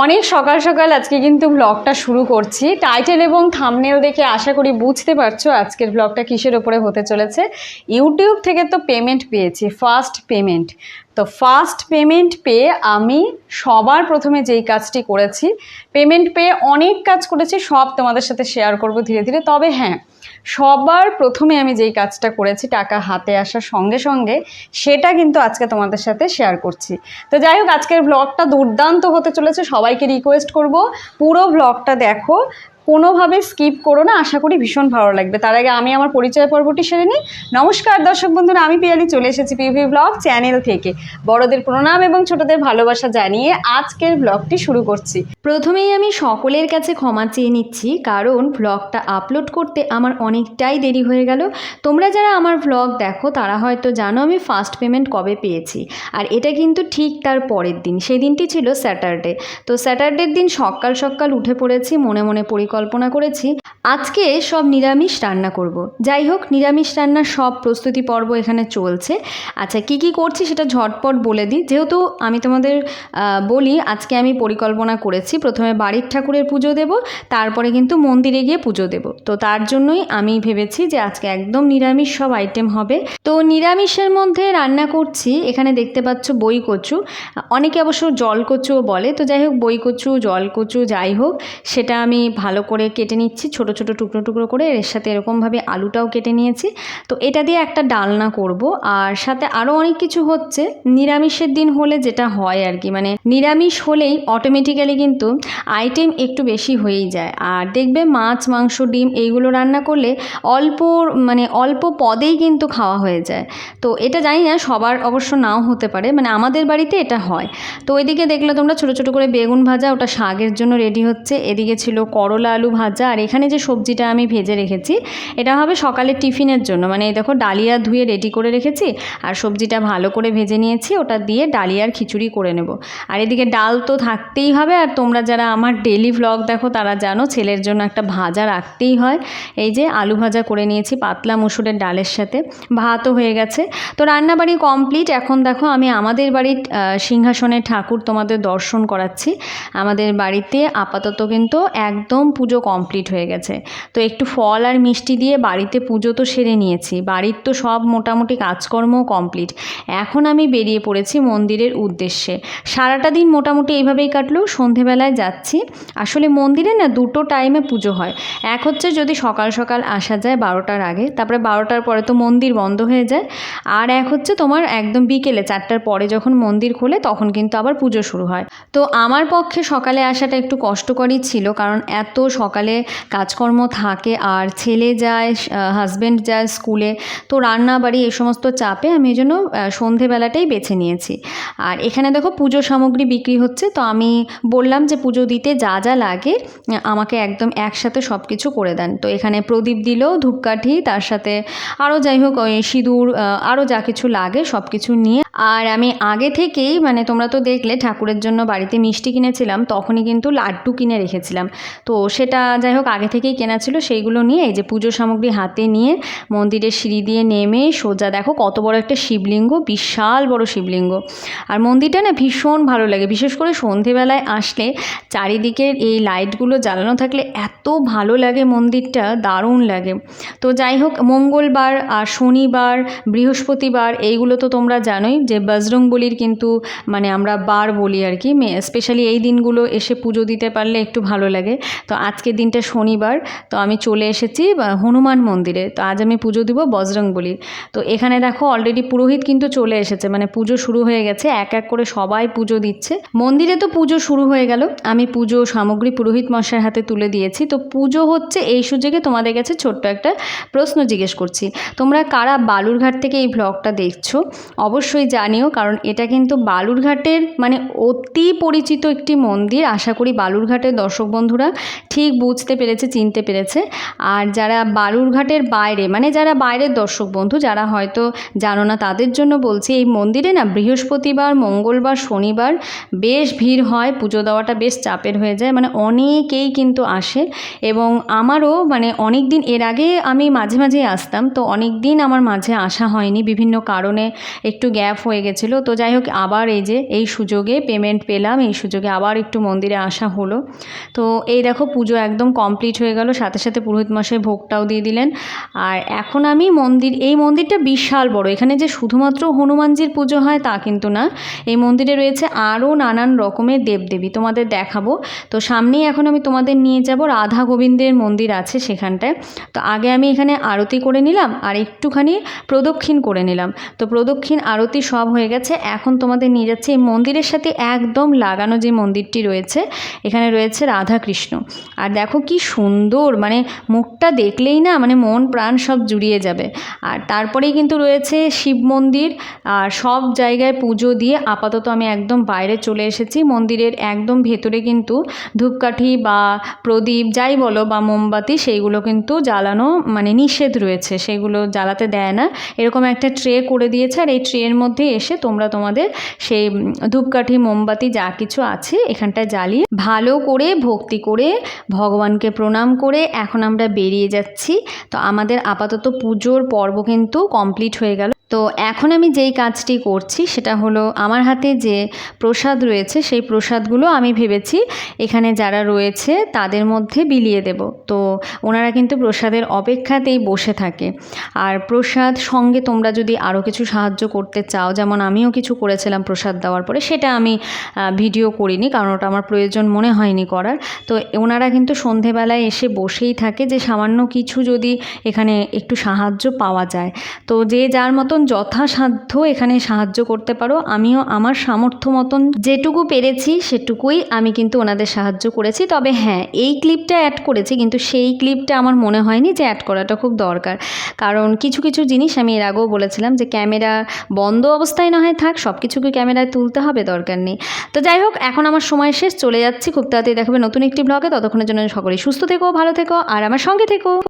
অনেক সকাল সকাল আজকে কিন্তু ব্লগটা শুরু করছি। টাইটেল এবং থামনেল দেখে আশা করি বুঝতে পারছ আজকের ব্লগটা কিসের ওপরে হতে চলেছে। ইউটিউব থেকে তো পেমেন্ট পেয়েছি ফার্স্ট পেমেন্ট তো ফার্স্ট পেমেন্ট পেয়ে আমি সবার প্রথমে যেই কাজটি করেছি পেমেন্ট পেয়ে অনেক কাজ করেছি, সব তোমাদের সাথে শেয়ার করব ধীরে ধীরে। তবে হ্যাঁ সবার প্রথমে আমি যেই কাজটা করেছি, টাকা হাতে আসার সঙ্গে সঙ্গে, সেটা কিন্তু আজকে তোমাদের সাথে শেয়ার করছি। তো যাই হোক, আজকের ব্লগটা দুর্দান্ত হতে চলেছে, সবাইকে রিকোয়েস্ট করব। পুরো ব্লগটা দেখো কোনোভাবে স্কিপ করো না, আশা করি ভীষণ ভালো লাগবে। তার আগে আমি আমার পরিচয় পর্বটি সেরে নিই। নমস্কার দর্শক বন্ধুরা, আমি পিয়ালি চলে এসেছি পিভি ব্লগ চ্যানেল থেকে। বড়দের প্রণাম এবং ছোটদের ভালোবাসা জানিয়ে আজকের ব্লগটি শুরু করছি। প্রথমেই আমি সকলের কাছে ক্ষমা চেয়ে নিচ্ছি, কারণ ব্লগটা আপলোড করতে আমার অনেকটাই দেরি হয়ে গেল। তোমরা যারা আমার ব্লগ দেখো, তারা হয়তো জানো আমি ফার্স্ট পেমেন্ট কবে পেয়েছি। আর এটা কিন্তু ঠিক তার পরের দিন সেই দিনটি ছিল স্যাটারডে তো স্যাটারডের দিন সকাল সকাল উঠে পড়েছি, মনে মনে পরিকল্পনা করেছি আজকে সব নিরামিষ রান্না করব। যাই হোক, নিরামিষ রান্নার সব প্রস্তুতি পর্ব এখানে চলছে। আচ্ছা কি কি করছি সেটা ঝটপট বলে দিই। যেহেতু আমি তোমাদের বলি, আজকে আমি পরিকল্পনা করেছি, প্রথমে বাড়ির ঠাকুরের পুজো দেব, তারপরে কিন্তু মন্দিরে গিয়ে পুজো দেব। তো তার জন্যই আমি ভেবেছি যে আজকে একদম নিরামিষ সব আইটেম হবে। তো নিরামিষের মধ্যে রান্না করছি, এখানে দেখতে পাচ্ছ বই কচু অনেকে অবশ্য জল কচুও বলে। তো যাই হোক বই কচু জল কচু যাই হোক, সেটা আমি ভালো করে কেটে নিচ্ছি, ছোট ছোট টুকরো টুকরো করে এর সাথে এরকমভাবে আলুটাও কেটে নিয়েছি। তো এটা দিয়ে একটা ডালনা করব। আর সাথে আরও অনেক কিছু হচ্ছে। নিরামিষের দিন হলে যেটা হয় আর কি মানে নিরামিষ হলেই অটোমেটিক্যালি কিন্তু আইটেম একটু বেশি হয়েই যায়। আর দেখবে মাছ, মাংস, ডিম এইগুলো রান্না করলে অল্প মানে অল্প পদেই কিন্তু খাওয়া হয়ে যায়। তো এটা জানি না, সবার অবশ্য নাও হতে পারে মানে আমাদের বাড়িতে এটা হয়। তো ওইদিকে দেখলে তোমরা ছোটো ছোটো করে বেগুন ভাজা, ওটা শাকের জন্য রেডি হচ্ছে। এদিকে ছিল করলা আলু ভাজা। আর এখানে যে সবজিটা আমি ভেজে রেখেছি। এটা হবে সকালের টিফিনের জন্য। মানে দেখো ডালিয়া ধুয়ে রেডি করে রেখেছি আর সবজিটা ভালো করে ভেজে নিয়েছি। ওটা দিয়ে ডালিয়ার খিচুড়ি করে নেব। আর এদিকে ডাল তো থাকতেই হবে। আর তোমরা যারা আমার ডেলি ভ্লগ দেখো, তারা জানো ছেলের জন্য একটা ভাজা রাখতেই হয়। এই যে আলু ভাজা করে নিয়েছি পাতলা মুসুরের ডালের সাথে। ভাতও হয়ে গেছে। তো রান্নাবাড়ি কমপ্লিট এখন দেখো আমি আমাদের বাড়ির সিংহাসনের ঠাকুর তোমাদের দর্শন করাচ্ছি। আমাদের বাড়িতে আপাতত কিন্তু একদম পুজো কমপ্লিট হয়ে গেছে। তো একটু ফল আর মিষ্টি দিয়ে বাড়িতে পুজো তো সেরে নিয়েছি। বাড়ির তো সব মোটামুটি কাজকর্মও কমপ্লিট। এখন আমি বেরিয়ে পড়েছি মন্দিরের উদ্দেশ্যে। সারাটা দিন মোটামুটি এইভাবেই কাটলো, সন্ধেবেলায় যাচ্ছি। আসলে মন্দিরে না দুটো টাইমে পুজো হয়। এক হচ্ছে যদি সকাল সকাল আসা যায় বারোটার আগে, তারপরে বারোটার পরে তো মন্দির বন্ধ হয়ে যায়। আর এক হচ্ছে তোমার একদম বিকেলে, চারটার পরে যখন মন্দির খোলে, তখন কিন্তু আবার পুজো শুরু হয়। তো আমার পক্ষে সকালে আসাটা একটু কষ্টকরই ছিল, কারণ এত সকালে কাজকর্ম থাকে আর ছেলে যায় হাজব্যান্ড যায় স্কুলে, তো রান্না বাড়ি এই সমস্ত চাপে আমি এই জন্য সন্ধেবেলাটাই বেছে নিয়েছি। আর এখানে দেখো পুজো সামগ্রী বিক্রি হচ্ছে, তো আমি বললাম যে পুজো দিতে যা যা লাগে আমাকে একদম একসাথে সব কিছু করে দেন। তো এখানে প্রদীপ দিল, ধূপকাঠি, তার সাথে আরও যাই হোক, ওই সিঁদুর আরও যা কিছু লাগে সব কিছু নিয়ে। আর আমি আগে থেকেই মানে তোমরা তো দেখলে ঠাকুরের জন্য বাড়িতে মিষ্টি কিনেছিলাম, তখনই কিন্তু লাড্ডু কিনে রেখেছিলাম। তো সেটা যাই হোক আগে থেকেই কেনা ছিল, সেইগুলো নিয়ে এই যে পুজো সামগ্রী হাতে নিয়ে মন্দিরের সিঁড়ি দিয়ে নেমে সোজা দেখো কত বড় একটা শিবলিঙ্গ, বিশাল বড় শিবলিঙ্গ। আর মন্দিরটা না ভীষণ ভালো লাগে, বিশেষ করে সন্ধেবেলায় আসলে চারিদিকের এই লাইটগুলো জ্বালানো থাকলে এত ভালো লাগে মন্দিরটা, দারুণ লাগে। তো যাই হোক, মঙ্গলবার আর শনিবার, বৃহস্পতিবার এইগুলো তো তোমরা জানোই যে বজরং বলির কিন্তু মানে আমরা বার বলি আর কি স্পেশালি এই দিনগুলো এসে পুজো দিতে পারলে একটু ভালো লাগে। তো আজকের দিনটা শনিবার তো আমি চলে এসেছি হনুমান মন্দিরে। তো আজ আমি পুজো দিব বজরং বলির। তো এখানে দেখো অলরেডি পুরোহিত কিন্তু চলে এসেছে মানে পুজো শুরু হয়ে গেছে, এক এক করে সবাই পুজো দিচ্ছে। মন্দিরে তো পুজো শুরু হয়ে গেল, আমি পুজো সামগ্রী পুরোহিত মশাইয়ের হাতে তুলে দিয়েছি। তো পুজো হচ্ছে এই সুযোগে তোমাদের কাছে ছোট্ট একটা প্রশ্ন জিজ্ঞেস করছি। তোমরা কারা বালুরঘাট থেকে এই ব্লগটা দেখছ? অবশ্যই জানিও, কারণ এটা কিন্তু বালুরঘাটের মানে অতি পরিচিত একটি মন্দির। আশা করি বালুরঘাটের দর্শক বন্ধুরা ঠিক বুঝতে পেরেছে চিনতে পেরেছে। আর যারা বালুরঘাটের বাইরে মানে যারা বাইরের দর্শক বন্ধু, যারা হয়তো জানো না, তাদের জন্য বলছি, এই মন্দিরে না বৃহস্পতিবার, মঙ্গলবার, শনিবার বেশ ভিড় হয়, পুজো দেওয়াটা বেশ চাপের হয়ে যায় মানে অনেকেই কিন্তু আসে। এবং আমারও মানে অনেক দিন এর আগে আমি মাঝে মাঝেই আসতাম, তো অনেক দিন আমার মাঝে আসা হয়নি, বিভিন্ন কারণে একটু গ্যাপ হয়ে গেছিল। তো যাই হোক, আবার এই যে, এই সুযোগে পেমেন্ট পেলাম, এই সুযোগে আবার একটু মন্দিরে আসা হলো। তো এই দেখো, পুজো একদম কমপ্লিট হয়ে গেল। সাথে সাথে পুরোহিত মশাই ভোগটাও দিয়ে দিলেন। আর এখন আমি মন্দির, এই মন্দিরটা বিশাল বড়। এখানে যে শুধুমাত্র হনুমানজির পুজো হয় তা কিন্তু না। এই মন্দিরে রয়েছে আরও নানান রকমের দেবদেবী। তোমাদের দেখাবো। তো সামনেই এখন আমি তোমাদের নিয়ে যাব। রাধা গোবিন্দের মন্দির আছে সেখানটায়। তো আগে আমি এখানে আরতি করে নিলাম আর একটুখানি প্রদক্ষিণ করে নিলাম। তো প্রদক্ষিণ, আরতি সব হয়ে গেছে। এখন তোমাদের নিয়ে যাচ্ছে। এই মন্দিরের সাথে একদম লাগানো যে মন্দিরটি রয়েছে, এখানে রয়েছে রাধা কৃষ্ণ আর দেখো কি সুন্দর মানে মুখটা দেখলেই না মানে মন, প্রাণ সব জুড়িয়ে যাবে। আর তারপরেই কিন্তু রয়েছে শিব মন্দির, আর সব জায়গায় পুজো দিয়ে আপাতত আমি একদম বাইরে চলে এসেছি। মন্দিরের একদম ভেতরে কিন্তু ধূপকাঠি বা প্রদীপ যাই বলো বা মোমবাতি, সেইগুলো কিন্তু জ্বালানো মানে নিষেধ রয়েছে। সেগুলো জ্বালাতে দেয় না। এরকম একটা ট্রে করে দিয়েছে আর এই ট্রের মধ্যে এসে তোমরা তোমাদের সেই ধূপকাঠি, মোমবাতি যা কিছু আছে এখানটায় জ্বালিয়ে ভালো করে, ভক্তি করে ভগবানকে প্রণাম করে এখন আমরা বেরিয়ে যাচ্ছি। তো আমাদের আপাতত পুজোর পর্ব কিন্তু কমপ্লিট হয়ে গেল। তো এখন আমি যেই কাজটি করছি সেটা হলো আমার হাতে যে প্রসাদ রয়েছে সেই প্রসাদগুলো আমি ভেবেছি এখানে যারা রয়েছে তাদের মধ্যে বিলিয়ে দেব। তো ওনারা কিন্তু প্রসাদের অপেক্ষাতেই বসে থাকে। আর প্রসাদ সঙ্গে তোমরা যদি আরও কিছু সাহায্য করতে চাও, যেমন আমিও কিছু করেছিলাম প্রসাদ দেওয়ার পরে, সেটা আমি ভিডিও করিনি কারণ ওটা আমার প্রয়োজন মনে হয়নি করার। তো ওনারা কিন্তু সন্ধেবেলায় এসে বসেই থাকে যে সামান্য কিছু যদি এখানে একটু সাহায্য পাওয়া যায়। তো যে যার মতন যথাসাধ্য এখানে সাহায্য করতে পারো। আমিও আমার সামর্থ্য মতন যেটুকু পেরেছি সেটুকুই আমি কিন্তু ওনাদের সাহায্য করেছি। তবে হ্যাঁ এই ক্লিপটা অ্যাড করেছি কিন্তু সেই ক্লিপটা আমার মনে হয়নি যে অ্যাড করাটা খুব দরকার। কারণ কিছু কিছু জিনিস আমি এর আগেও বলেছিলাম যে ক্যামেরা বন্ধ অবস্থায় না হয় থাক সব কিছুকে ক্যামেরায় তুলতে হবে, দরকার নেই। তো যাই হোক, এখন আমার সময় শেষ, চলে যাচ্ছি। খুব তাড়াতাড়ি দেখাবে নতুন একটি ব্লগে ততক্ষণের জন্য সকলেই সুস্থ থেকো, ভালো থেকো, আর আমার সঙ্গে থেকো।